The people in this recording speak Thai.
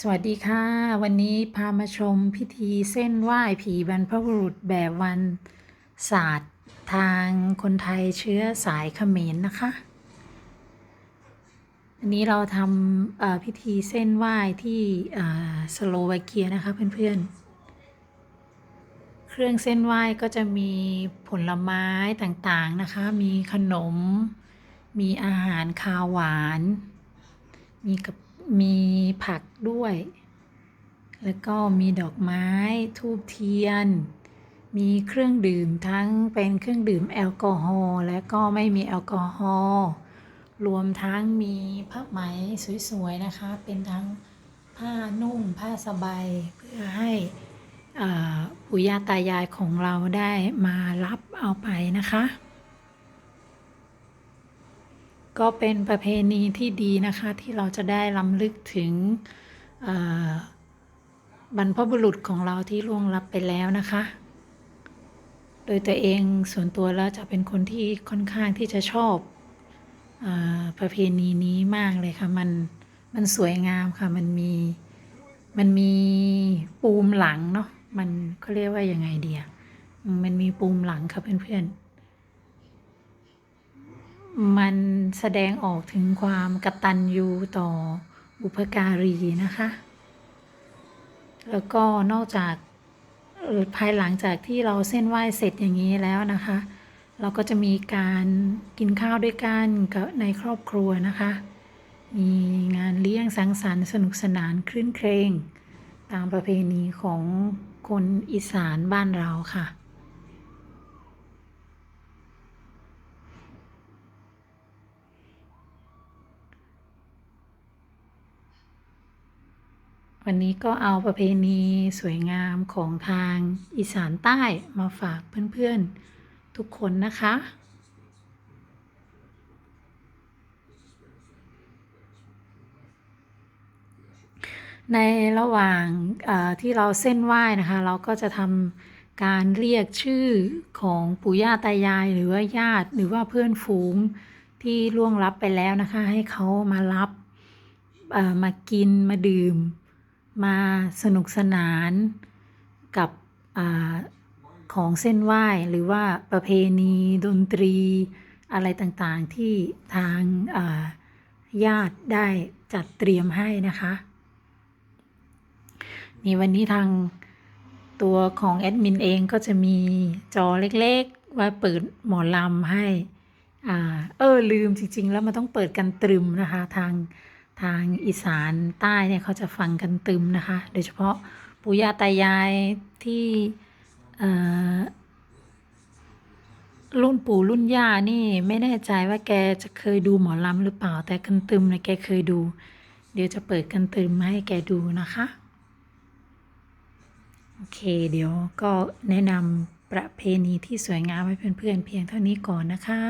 สวัสดีค่ะ วันนี้พามาชมพิธีเส้นไหว้ผีบรรพบุรุษแบบวันศาสตร์ทางคนไทยเชื้อสายเขมรนะคะ อันนี้เราทำพิธีเส้นไหว้ที่สโลวาเกียนะคะเพื่อนๆ เครื่องเส้นไหว้ก็จะมีผลไม้ต่างๆนะคะ มีขนม มีอาหารคาวหวาน มีกับ มีผักด้วย แล้วก็มีดอกไม้ทูบเทียน มีเครื่องดื่มทั้งเป็นเครื่องดื่มแอลกอฮอล์และก็ไม่มีแอลกอฮอล์รวมทั้งมีผ้าไหมสวยๆนะคะ เป็นทั้งผ้านุ่งผ้าสบายเพื่อให้ปู่ย่าตายายของเราได้มารับเอาไปนะคะ ก็เป็นประเพณีที่ดีนะคะที่เราจะได้ล้ำลึกถึงบรรพบุรุษของเราที่ล่วงลับไปแล้วนะคะ โดยตัวเองส่วนตัวแล้วจะเป็นคนที่ค่อนข้างที่จะชอบอประเพณีนี้มากเลยค่ะมันมันสวยงามค่ะมันมีมันมีปูมหลังเนาะมันเขาเรียกว่ายังไงเดียมันมีปูมหลังค่ะเพื่อนๆ มันแสดงออกถึงความกตัญญูต่อบุพการีนะคะ แล้วก็นอกจากภายหลังจากที่เราเส้นไหว้เสร็จอย่างนี้แล้วนะคะ เราก็จะมีการกินข้าวด้วยกันกับในครอบครัวนะคะ มีงานเลี้ยงสังสรรค์สนุกสนานคลื่นเครง ตามประเพณีของคนอีสานบ้านเราค่ะ วันนี้ก็เอาประเพณีสวยงามของทางอีสานใต้มาฝากเพื่อนๆทุกคนนะคะ ในระหว่างที่เราเส้นไหว้นะคะ เราก็จะทำการเรียกชื่อของปู่ย่าตายายหรือว่าญาติหรือว่าเพื่อนฝูงที่ล่วงลับไปแล้วนะคะ ให้เขามารับมากินมาดื่ม มาสนุกสนานกับอของเส้นไหว้หรือว่าประเพณีดนตรีอะไรต่างๆที่ทางญาติได้จัดเตรียมให้นะคะนี่วันนี้ทางตัวของแอดมินเองก็จะมีจอเล็กๆไว้เปิดหมอลำให้ อ่า เออลืมจริง ๆ แล้วมันต้องเปิดกันตรึมนะคะ ทาง ทางอีสานใต้เนี่ยเขาจะฟังกันตึมนะคะ โดยเฉพาะปู่ย่าตายายที่รุ่นปู่รุ่นย่านี่ไม่แน่ใจว่าแกจะเคยดูหมอลำหรือเปล่า แต่กันตึมเนี่ยแกเคยดู เดี๋ยวจะเปิดกันตึมมาให้แกดูนะคะ โอเค เดี๋ยวก็แนะนำประเพณีที่สวยงามให้เพื่อนๆเพียงเท่านี้ก่อนนะคะ